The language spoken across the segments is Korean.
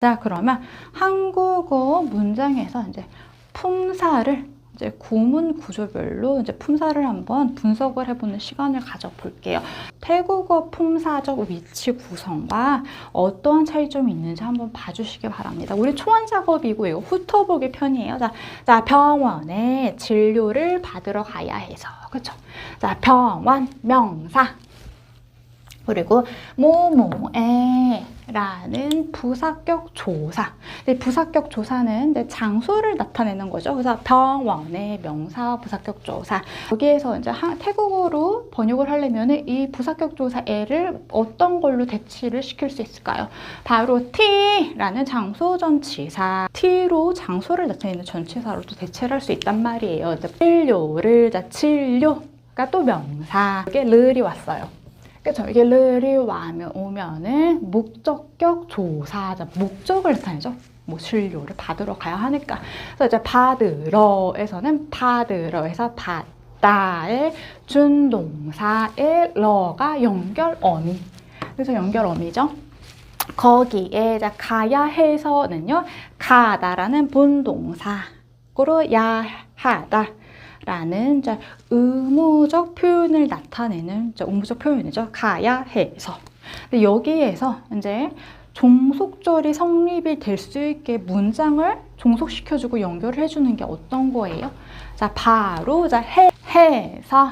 자, 그러면 한국어 문장에서 이제 품사를 이제 구문 구조별로 이제 품사를 한번 분석을 해보는 시간을 가져볼게요. 태국어 품사적 위치 구성과 어떠한 차이점이 있는지 한번 봐주시기 바랍니다. 우리 초안 작업이고 이거 훑어보기 편이에요. 자, 자 병원에 진료를 받으러 가야 해서 그렇죠. 자 병원 명사 그리고 뭐뭐에라는 부사격 조사. 근데 부사격 조사는 이제 장소를 나타내는 거죠. 그래서 병원의 명사 부사격 조사. 여기에서 이제 한- 태국어로 번역을 하려면 이 부사격 조사에를 어떤 걸로 대치를 시킬 수 있을까요? 바로 T라는 장소 전치사. T로 장소를 나타내는 전치사로도 대체를 할 수 있단 말이에요. 진료를 자 진료가 또 명사. 이게 르이 왔어요. 그렇죠. 이게 르이 와면 오면은 목적격 조사자 목적을 나타내죠. 뭐 진료를 받으러 가야 하니까. 그래서 이제 받으러에서는 받으러에서 받다의 준동사의 러가 연결 어미. 그래서 연결 어미죠. 거기에 이제 가야 해서는요. 가다라는 본동사로 야 하다. 라는 의무적 표현을 나타내는 의무적 표현이죠. 가야 해서. 근데 여기에서 이제 종속절이 성립이 될 수 있게 문장을 종속시켜주고 연결을 해주는 게 어떤 거예요? 자, 바로 자 해, 해서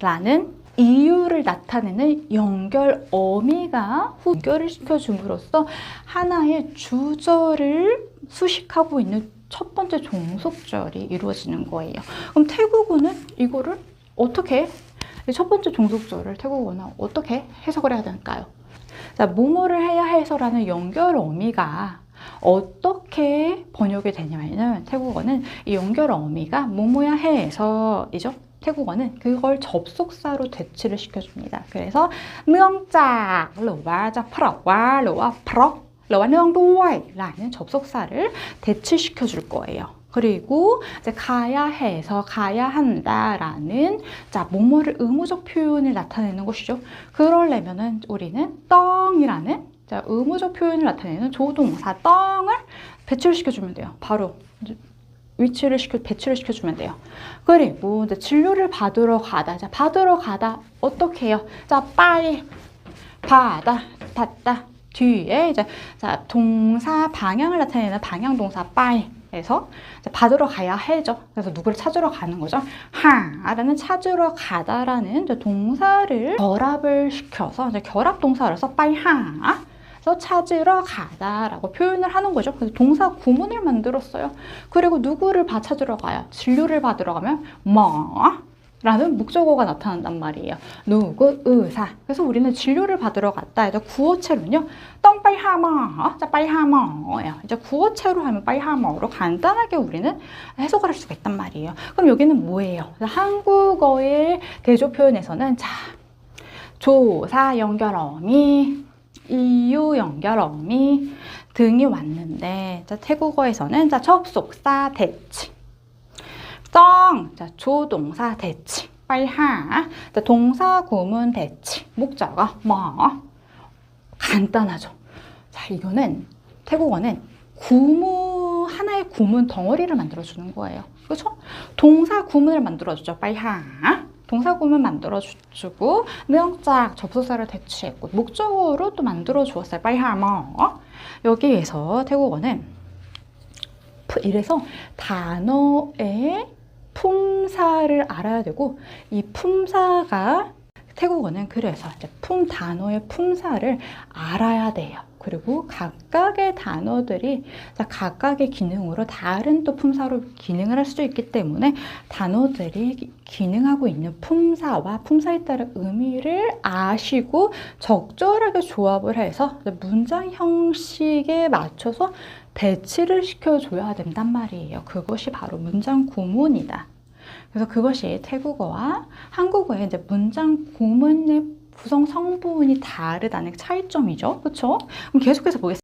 라는 이유를 나타내는 연결 어미가 후- 연결을 시켜줌으로써 하나의 주절을 수식하고 있는 첫 번째 종속절이 이루어지는 거예요. 그럼 태국어는 이거를 어떻게 첫 번째 종속절을 태국어는 어떻게 해석을 해야 될까요? 자, 뭐뭐를 해야 해서라는 연결 어미가 어떻게 번역이 되냐면 태국어는 이 연결 어미가 뭐뭐야 해서이죠. 태국어는 그걸 접속사로 대치를 시켜줍니다. 그래서 능자 로와 자프럭 와 로와 프럭 러완형 로와이 라는 접속사를 대체시켜 줄 거예요. 그리고 이제 가야 해서 가야 한다라는 자 모모를 의무적 표현을 나타내는 것이죠. 그러려면은 우리는 떡이라는 자 의무적 표현을 나타내는 조동사 떡을 배치를 시켜주면 돼요. 바로 위치를 시켜 배치를 시켜주면 돼요. 그리고 이제 진료를 받으러 가다 자 받으러 가다 어떻게 해요? 자 빨리 받아 받다 뒤에 이제 자 동사 방향을 나타내는 방향 동사 빠이에서 이제 받으러 가야 해죠. 그래서 누구를 찾으러 가는 거죠. 하라는 찾으러 가다라는 동사를 결합을 시켜서 이제 결합 동사로서 빠이하. 서 찾으러 가다라고 표현을 하는 거죠. 그래서 동사 구문을 만들었어요. 그리고 누구를 봐 찾으러 가요? 진료를 받으러 가면 뭐 라는 목적어가 나타난단 말이에요. 누구 의사. 그래서 우리는 진료를 받으러 갔다 해도 구어체로는요. 떵 빠이 하마, 자 빠이 하마예요. 이제 구어체로 하면 빠이 하마로 간단하게 우리는 해석을 할 수가 있단 말이에요. 그럼 여기는 뭐예요? 한국어의 대조 표현에서는 자 조사 연결어미, 이유 연결어미 등이 왔는데 자 태국어에서는 자 접속사 대치. 쩡, 자, 조동사 대치. 빨하, 자, 동사 구문 대치. 목적어, 뭐. 간단하죠. 자, 이거는 태국어는 구문, 하나의 구문 덩어리를 만들어 주는 거예요. 그렇죠? 동사 구문을 만들어 주죠. 빨하. 동사 구문 만들어 주고, 명작 접속사를 대치했고, 목적어로 또 만들어 주었어요. 빨하, 뭐. 여기에서 태국어는 이래서 단어의 품사를 알아야 되고 이 품사가 태국어는 그래서 품 단어의 품사를 알아야 돼요. 그리고 각각의 단어들이 자, 각각의 기능으로 다른 또 품사로 기능을 할 수도 있기 때문에 단어들이 기- 기능하고 있는 품사와 품사에 따른 의미를 아시고 적절하게 조합을 해서 문장 형식에 맞춰서 배치를 시켜줘야 된단 말이에요. 그것이 바로 문장 구문이다. 그래서 그것이 태국어와 한국어의 이제 문장 구문의 구성 성분이 다르다는 차이점이죠. 그렇죠? 그럼 계속해서 보겠습니다.